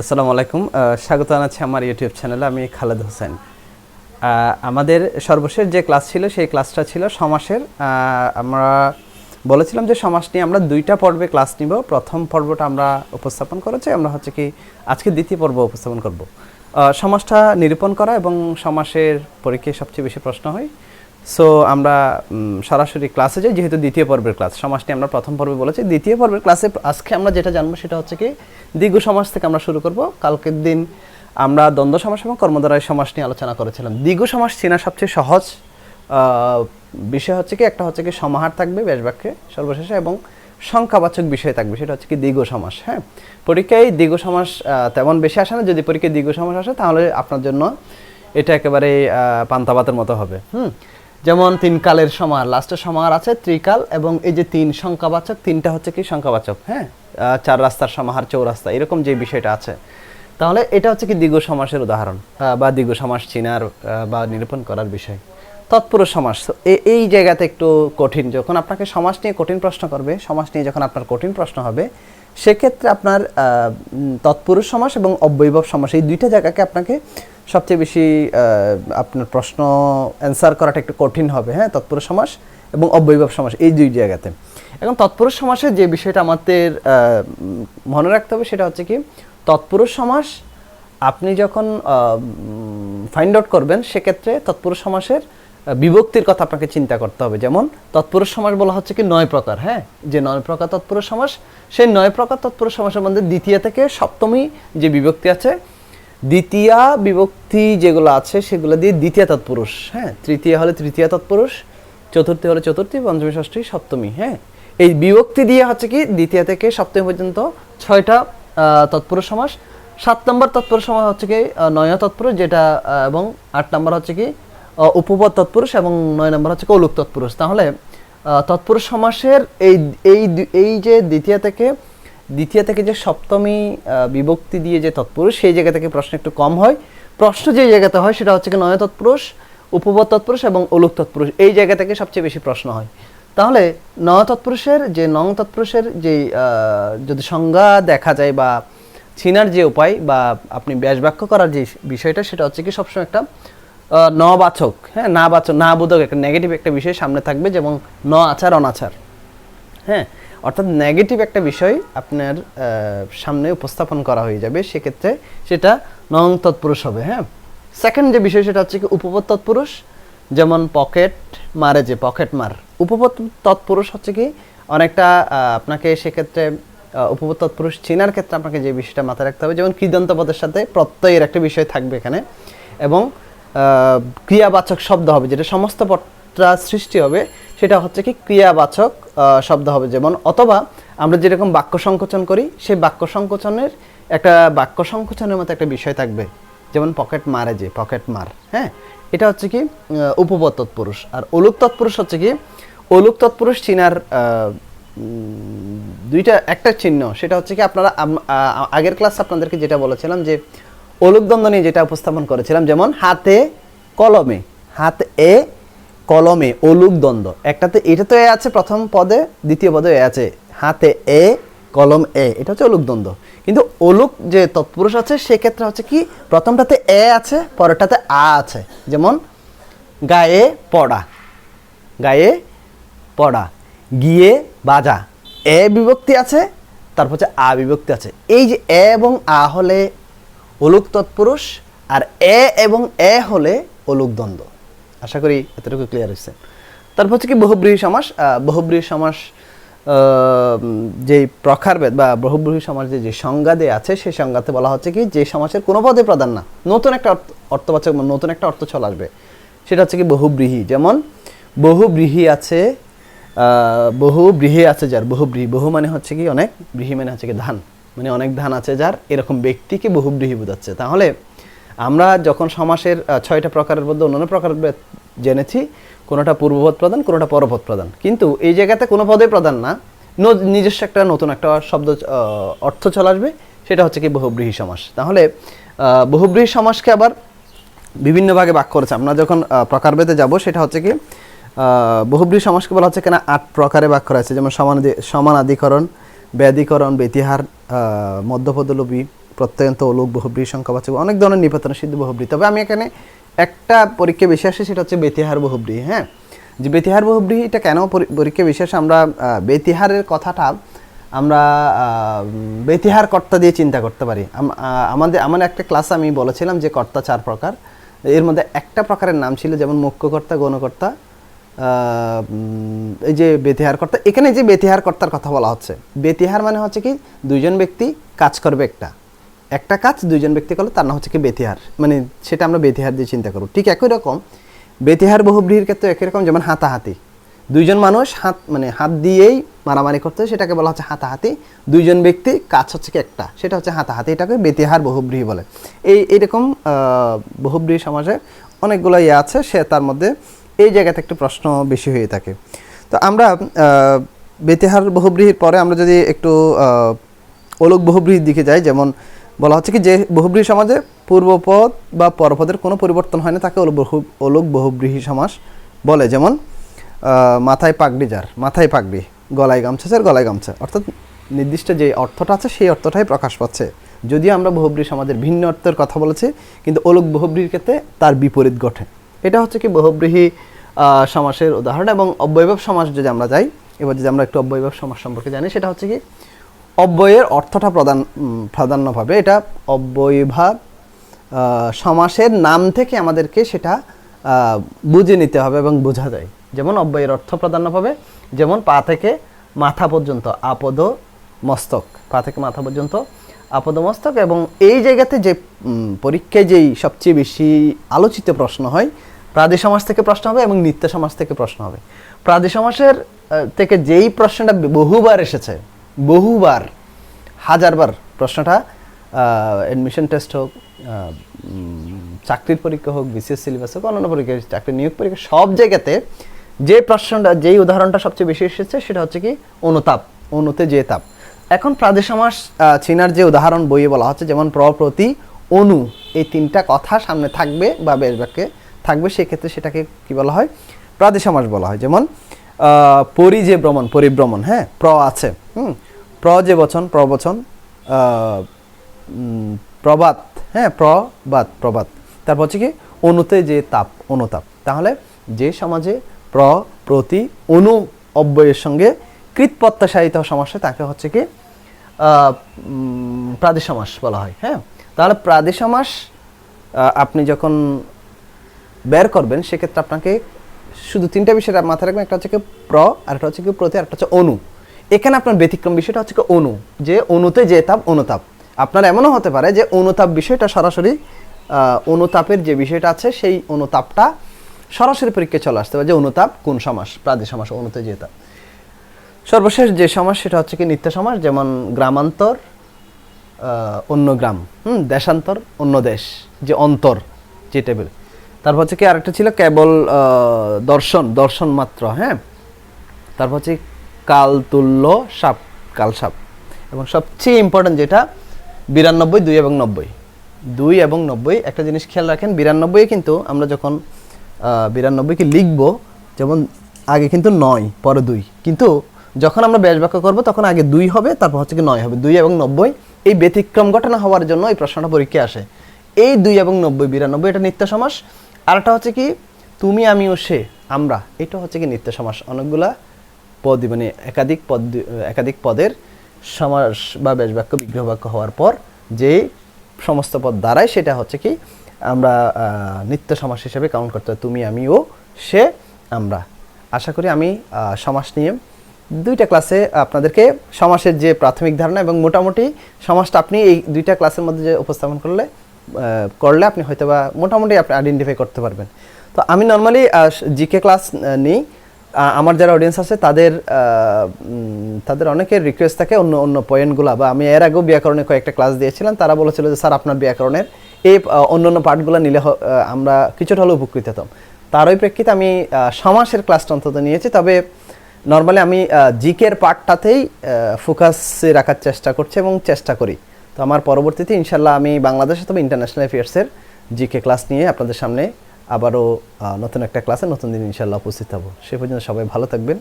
আসসালামু আলাইকুম। স্বাগত জানাচ্ছি আমার ইউটিউব চ্যানেলে আমি খালেদ হোসেন। আমাদের সর্বশেষ যে ক্লাস ছিল সেই ক্লাসটা ছিল সমাসের। আমরা বলেছিলাম যে সমাস নিয়ে আমরা দুইটা পর্বে ক্লাস নিব। প্রথম পর্বটা আমরা উপস্থাপন করেছি আমরা হচ্ছে কি আজকে দ্বিতীয় পর্ব উপস্থাপন করব। আহ, সমাসটা নিরূপণ করা এবং সমাসের পরীক্ষায় সবচেয়ে বেশি প্রশ্ন হয়। সো আমরা সরাসরি ক্লাসে যাই, যেহেতু দ্বিতীয় পর্বের ক্লাস সমাজটি আমরা প্রথম পর্বে বলেছি। দ্বিতীয় পর্বের ক্লাসে আজকে আমরা যেটা জানব সেটা হচ্ছে কি, দ্বিগু সমাজ থেকে আমরা শুরু করব। কালকের দিন আমরা দ্বন্দ্ব সমাজ এবং কর্মদ্বারায় সমাজ নিয়ে আলোচনা করেছিলাম। দ্বিগু সমাজ চেনা সবচেয়ে সহজ বিষয় হচ্ছে কি, একটা হচ্ছে কি, সমাহার থাকবে বেশ বাক্যে সর্বশেষে এবং সংখ্যাবাচক বিষয় থাকবে। সেটা হচ্ছে কি, দ্বিগ সমাস হ্যাঁ? পরীক্ষায় দ্বিগ সমাস তেমন বেশি আসে না। যদি পরীক্ষায় দ্বিগ সমাস আসে, তাহলে আপনার জন্য এটা একেবারে পান্তাবাতের মতো হবে। হুম? যেমন তিন কালের সমাহার লাস্টের সমাহার আছে ত্রিকাল এবং এই যে তিন সংখ্যাবাচক তিনটা হচ্ছে কি সংখ্যাবাচক? হ্যাঁ। চার রাস্তার সমাহার চৌরাস্তা এরকম যে বিষয়টা আছে। তাহলে এটা হচ্ছে কি দ্বিগ সমাসের উদাহরণ বা দ্বিগ সমাস চিনার বা নিরূপণ করার বিষয়। তৎপুরুষ সমাস এই জায়গাতে একটু কঠিন যখন আপনাকে সমাজ নিয়ে কঠিন প্রশ্ন করবে সমাজ নিয়ে যখন আপনার কঠিন প্রশ্ন হবে সেক্ষেত্রে আপনার তৎপুরুষ সমাস এবং অব্যয়ভাব সমাস, এই দুইটা জায়গাকে আপনাকে সবচেয়ে বেশি আপনার প্রশ্ন অ্যান্সার করাটা একটু কঠিন হবে হ্যাঁ? তৎপুরুষ সমাস এবং অব্যয়ভাব সমাস, এই দুই জায়গাতে। এখন তৎপুরুষ সমাসের যে বিষয়টা আমাদের মনে রাখতে হবে সেটা হচ্ছে কি, তৎপুরুষ সমাস আপনি যখন ফাইন্ড আউট করবেন, সেক্ষেত্রে তৎপুরুষ সমাসের বিভক্তির কথা আপনাকে চিন্তা করতে হবে। যেমন, তৎপুরুষ সমাস বলা হচ্ছে কি নয় প্রকার হ্যাঁ? যে নয় প্রকার তৎপুরুষ সমাস, সেই নয় প্রকার তৎপুরুষ সমাসের মধ্যে দ্বিতীয় থেকে সপ্তমী যে বিভক্তি আছে, দ্বিতীয়া বিভক্তি যেগুলো আছে, সেগুলো দিয়ে দ্বিতীয় তৎপুরুষ হ্যাঁ? তৃতীয় হলে তৃতীয় তৎপুরুষ, চতুর্থী হলে চতুর্থী, পঞ্চমী, ষষ্ঠী, সপ্তমী হ্যাঁ? এই বিভক্তি দিয়ে হচ্ছে কি, দ্বিতীয় থেকে সপ্তমী পর্যন্ত ছয়টা তৎপুরুষ সমাস। সাত নম্বর তৎপুরুষ সমাস হচ্ছে কি নয় তৎপুরুষ, যেটা এবং আট নম্বর হচ্ছে কি উপপদ তৎপুরুষ এবং নয় নম্বর হচ্ছে কি অলুক তৎপুরুষ। তাহলে তৎপুরুষ সমাসের এই এই এই যে দ্বিতীয় থেকে দ্বিতীয় থেকে যে সপ্তমী বিভক্তি দিয়ে যে তৎপুরুষ, সেই জায়গা থেকে প্রশ্ন একটু কম হয়। প্রশ্ন যে জায়গাতে হয় সেটা হচ্ছে কি নয় তৎপুরুষ উপপদ তৎপুরুষ এবং অলুক তৎপুরুষ, এই জায়গা থেকে সবচেয়ে বেশি প্রশ্ন হয়। তাহলে, নয় তৎপুরুষের যে নং তৎপুরুষের যে যদি সংজ্ঞা দেখা যায় বা ছিনার যে উপায় বা আপনি ব্যাস বাক্য করার যে বিষয়টা, সেটা হচ্ছে কি সবসময় একটা নবাচক হ্যাঁ না বাচক, না বোধক একটা নেগেটিভ একটা বিষয় সামনে থাকবে যেমন ন আচার, অনাচার হ্যাঁ অর্থাৎ নেগেটিভ একটা বিষয় আপনার সামনে উপস্থাপন করা হয়ে যাবে, সেক্ষেত্রে সেটা নং তৎপুরুষ হবে হ্যাঁ। সেকেন্ড যে বিষয় সেটা হচ্ছে কি উপপদ তৎপুরুষ, যেমন পকেট মারে যে পকেট মার। উপপদ তৎপুরুষ হচ্ছে কি অনেকটা আপনাকে সেক্ষেত্রে উপপদ তৎপুরুষ চেনার ক্ষেত্রে আপনাকে যে বিষয়টা মাথায় রাখতে হবে, যেমন কৃদন্ত পদের সাথে প্রত্যয়ের একটা বিষয় থাকবে এখানে, এবং ক্রিয়াবাচক শব্দ হবে, যেটা সমস্ত পদটা সৃষ্টি হবে, সেটা হচ্ছে কি ক্রিয়াবাচক শব্দ হবে। যেমন, অথবা আমরা যেরকম বাক্য সংকোচন করি, সেই বাক্য সংকোচনের একটা, বাক্য সংকোচনের মতো একটা বিষয় থাকবে। যেমন পকেট মারে যে পকেট মার হ্যাঁ? এটা হচ্ছে কি উপপদ তৎপুরুষ। আর অলুক তৎপুরুষ হচ্ছে কি, অলুক তৎপুরুষ চিনার দুইটা, একটা চিহ্ন, সেটা হচ্ছে কি আপনারা আগের ক্লাস আপনাদেরকে যেটা বলেছিলাম যে দ্বন্দ্ব নিয়ে যেটা উপস্থাপন করেছিলাম, যেমন হাতে কলমে, হাত এ কলমে অলুক দ্বন্দ্ব একটাতে এটা তো এ আছে, প্রথম পদে, দ্বিতীয় পদে এ আছে। হাতে এ কলম এ, এটা হচ্ছে অলুক দ্বন্দ্ব কিন্তু অলুক যে তৎপুরুষ আছে, সেক্ষেত্রে হচ্ছে কি, প্রথমটাতে এ আছে, পরেরটাতে আ আছে। যেমন, গায়ে পড়া গায়ে পড়া, গিয়ে বাজা। এ বিভক্তি আছে, তারপর হচ্ছে আ বিভক্তি আছে। এই যে এ এবং আ হলে অলুক তৎপুরুষ আর এ এবং এ হলে অলুক দ্বন্দ্ব। আশা করি এতটুকু ক্লিয়ার হয়েছে তারপর হচ্ছে কি বহুব্রীহী সমাস। বহুব্রীহী সমাস যে প্রকারভেদ বা বহুব্রীহী সমাজে যে সংজ্ঞা দেয়া আছে, সেই সংজ্ঞাতে বলা হচ্ছে কি যে সমাজের কোনো পদে প্রধান না। নতুন একটা অর্থ- অর্থবাচক নতুন একটা অর্থ চলে আসবে। সেটা হচ্ছে কি বহুব্রীহী। যেমন, বহুব্রীহী আছে বহু আছে যার বৃহি বহু মানে হচ্ছে কি অনেক। বৃহি মানে হচ্ছে কি ধান। মানে অনেক ধান আছে যার এরকম ব্যক্তিকে বহু বৃহি বোঝাচ্ছে। তাহলে আমরা যখন সমাসের ছয়টা প্রকারের মধ্যে অন্যান্য প্রকার জেনেছি, কোনোটা পূর্বপদ প্রদান কোনোটা পরপদ প্রদান কিন্তু এই জায়গাতে কোনো পদে প্রদান না। নিজস্ব একটা নতুন একটা শব্দ অর্থ চলে আসবে, সেটা হচ্ছে কি বহুব্রীহী সমাস। তাহলে বহুব্রীহী সমাসকে আবার বিভিন্ন ভাগে ভাগ করেছে। আমরা যখন প্রকারভেদে যাব, সেটা হচ্ছে কি বহুব্রী সমাজকে বলা হচ্ছে কেন আট প্রকারে ভাগ করা হয়েছে। যেমন সমানাধি সমানাধিকরণ ব্যাধিকরণ ব্যতিহার মধ্যপদলোপী প্রত্যয়ন্ত লোক বহুব্রী সংখ্যাবাচক অনেক ধরনের নিপাতন সিদ্ধ বহুব্রী তবে আমি এখানে একটা পরীক্ষা বেশি আসে সেটা হচ্ছে বেতিহার বহুব্রী হ্যাঁ? যে বেতিহার বহুব্রী এটা কেন পরি- পরীক্ষা বিশেষ আমরা আহ, বেতিহারের কথাটা আমরা বেতিহার কর্তা দিয়ে চিন্তা করতে পারি। আমাদের আমার একটা ক্লাস আমি বলেছিলাম যে কর্তা চার প্রকার। এর মধ্যে একটা প্রকারের নাম ছিল যেমন মুখ্যকর্তা গণকর্তা এই যে বেতিহার কর্তা এখানে যে বেতিহার কর্তার কথা বলা হচ্ছে, বেতিহার মানে হচ্ছে কি, দুইজন ব্যক্তি কাজ করবে একটা। একটা কাজ দুইজন ব্যক্তি করলে তার নাম হচ্ছে কি বেতিহার। মানে সেটা আমরা বেতিহার দিয়ে চিন্তা করব। ঠিক একই রকম, বেতিহার বহুব্রীহির ক্ষেত্রে একই রকম, যেমন হাতাহাতি। দুইজন মানুষ হাত মানে হাত দিয়েই মারামারি করতে সেটাকে বলা হচ্ছে হাতাহাতি। দুইজন ব্যক্তি কাজ হচ্ছে কি একটা, সেটা হচ্ছে হাতাহাতি, এটাকে বেতিহার বহুব্রীহি বলে। এই এরকম বহুব্রীহি সমাজে অনেকগুলো ইয়ে আছে, সে তার মধ্যে এই জায়গাতে একটু প্রশ্ন বেশি হয়ে থাকে। তো আমরা বেতেহার বহুব্রীহির পরে আমরা যদি একটু অলোক বহুব্রীহির দিকে যাই, যেমন বলা হচ্ছে কি যে বহুব্রীহি সমাজে পূর্বপদ বা পরপদের কোনো পরিবর্তন হয় না, তাকে অলোক বহু অলোক বহুব্রীহি সমাস বলে। যেমন মাথায় পাগড়ি যার, মাথায় পাগড়ি, গলায় গামছা যার, গলায় গামছা। অর্থাৎ নির্দিষ্ট যে অর্থটা আছে, সেই অর্থটাই প্রকাশ পাচ্ছে। যদিও আমরা বহুব্রী সমাজের ভিন্ন অর্থের কথা বলেছি, কিন্তু অলোক বহুব্রীর ক্ষেত্রে তার বিপরীত ঘটে। এটা হচ্ছে কি বহুব্রীহি সমাসের উদাহরণ এবং অব্যয়ভাব সমাস যদি আমরা যাই এবার যদি আমরা একটু অব্যয়ভাব সমাস সম্পর্কে জানি সেটা হচ্ছে কি অব্যয়ের অর্থটা প্রধান উম, প্রাধান্যভাবে। এটা অব্যয়ভাব সমাসের নাম থেকে আমাদেরকে সেটা বুঝে নিতে হবে এবং বোঝা যায়। যেমন অব্যয়ের অর্থ প্রাধান্যভাবে যেমন পা থেকে মাথা পর্যন্ত আপদ মস্তক। পা থেকে মাথা পর্যন্ত আপদ মস্তক এবং এই জায়গাতে যে পরীক্ষায় যেই সবচেয়ে বেশি আলোচিত প্রশ্ন হয় প্রাদেশ সমাজ থেকে প্রশ্ন হবে এবং নিত্য সমাজ থেকে প্রশ্ন হবে। প্রাদেশ সমাসের থেকে যেই প্রশ্নটা বহুবার এসেছে বহুবার হাজারবার প্রশ্নটা অ্যাডমিশন টেস্ট হোক চাকরির পরীক্ষা হোক বিসিএস সিলেবাস হোক অন্যান্য পরীক্ষা চাকরির নিয়োগ পরীক্ষা সব জায়গাতে যে প্রশ্নটা যেই উদাহরণটা সবচেয়ে বেশি এসেছে সেটা হচ্ছে কি অনুতাপ অনুতে যে তাপ। এখন প্রাদেশ সমাস আহ, চীনার যে উদাহরণ বইয়ে বলা হচ্ছে যেমন প্র প্রতি অনু এই তিনটা কথা সামনে থাকবে বা বেশ বাক্যে থাকবে সেক্ষেত্রে সেটাকে কি বলা হয়? প্রাদেশ সমাস বলা হয়। যেমন পরি যে ভ্রমণ পরিভ্রমণ হ্যাঁ? প্র আছে হুম? প্র যে বচন প্রবচন প্রবাদ হ্যাঁ? প্রবাদ প্রবাদ তারপর হচ্ছে কি অনুতে যে তাপ অনুতাপ। তাহলে যে সমাজে প্র প্রতি অনু অব্যয়ের সঙ্গে কৃতপ্রত্যাশায়িত সমাসে তাকে হচ্ছে কি আহ, উম, প্রাদেশ সমাস বলা হয় হ্যাঁ? তাহলে প্রাদেশ সমাস আপনি যখন বের করবেন, সেক্ষেত্রে আপনাকে শুধু তিনটা বিষয় মাথায় রাখবেন, একটা হচ্ছে কি প্র, আর একটা হচ্ছে কি প্রতি, আর একটা হচ্ছে অনু। এখানে আপনার ব্যতিক্রম বিষয়টা হচ্ছে কি অনু, যে অনুতে যে তাপ, অনুতাপ। আপনার এমনও হতে পারে যে অনুতাপ বিষয়টা সরাসরি অনুতাপের যে বিষয়টা আছে, সেই অনুতাপটা সরাসরি পরীক্ষায় চলে আসতে পারে, যে অনুতাপ কোন সমাস প্রাদি সমাস অনুতে যে তাপ। সর্বশেষ যে সমাস, সেটা হচ্ছে কি নিত্য সমাস, যেমন গ্রামান্তর অন্য গ্রাম, হুম, দেশান্তর, অন্য দেশ, যে অন্তর, যে টেবিল তারপর হচ্ছে কি আরেকটা ছিল কেবল দর্শন দর্শন মাত্র হ্যাঁ? তারপর হচ্ছে কাল তুল্য সাপ, কাল সাপ। এবং সবচেয়ে ইম্পর্টেন্ট যেটা, বিরানব্বই, দুই এবং নব্বই। দুই এবং নব্বই, একটা জিনিস খেয়াল রাখেন বিরানব্বই কিন্তু আমরা যখন বিরানব্বইকে লিখব, যেমন আগে কিন্তু নয়, পরে দুই। কিন্তু যখন আমরা ব্যাস বাক্য করব, তখন আগে দুই হবে, তারপর হচ্ছে কি নয় হবে। দুই এবং নব্বই, এই ব্যতিক্রম ঘটনা হওয়ার জন্য এই প্রশ্নটা পরীক্ষায় আসে। এই দুই এবং নব্বই, বিরানব্বই, এটা নিত্য সমাস। আর একটা হচ্ছে কি, তুমি আমি ও সে, আমরা। এটা হচ্ছে কি নিত্য সমাস। অনেকগুলা পদ মানে একাধিক পদ, একাধিক পদের সমাস বা ব্যাস বাক্য বিগ্রহ বাক্য হওয়ার পর যে সমস্ত পদ দাঁড়ায় সেটা হচ্ছে কি, আমরা নিত্য সমাস হিসেবে কাউন্ট করতে হয়। তুমি আমি ও সে, আমরা। আশা করি আমি সমাস নিয়ে দুইটা ক্লাসে আপনাদেরকে সমাসের যে প্রাথমিক ধারণা এবং মোটামুটি সমাসটা আপনি এই দুইটা ক্লাসের মধ্যে যে উপস্থাপন করলে করলে আপনি হয়তো বা মোটামুটি আপনি আইডেন্টিফাই করতে পারবেন। তো আমি নর্মালি জিকে ক্লাস নিই। আমার যারা অডিয়েন্স আছে, তাদের তাদের অনেকের রিকোয়েস্ট থাকে অন্য অন্য পয়েন্টগুলো বা আমি এর আগেও ব্যাকরণে কয়েকটা ক্লাস দিয়েছিলাম। তারা বলেছিল যে, স্যার, আপনার ব্যাকরণের এই অন্য অন্য পার্টগুলো নিলে আমরা কিছুটা হলেও উপকৃত হতাম। তারই প্রেক্ষিতে আমি সমাসের ক্লাসটা অন্তত নিয়েছি। তবে নর্মালি আমি জিকের পার্টটাতেই ফোকাসে রাখার চেষ্টা করছি এবং চেষ্টা করি। তো আমার পরবর্তীতে ইনশাল্লাহ আমি বাংলাদেশ অথবা ইন্টারন্যাশনাল অ্যাফেয়ার্সের জিকে ক্লাস নিয়ে আপনাদের সামনে আবারও নতুন একটা ক্লাসে নতুন দিন ইনশাল্লাহ উপস্থিত হব। সে পর্যন্ত সবাই ভালো থাকবেন,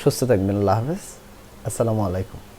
সুস্থ থাকবেন। আল্লাহ হাফেজ। আসসালামু আলাইকুম।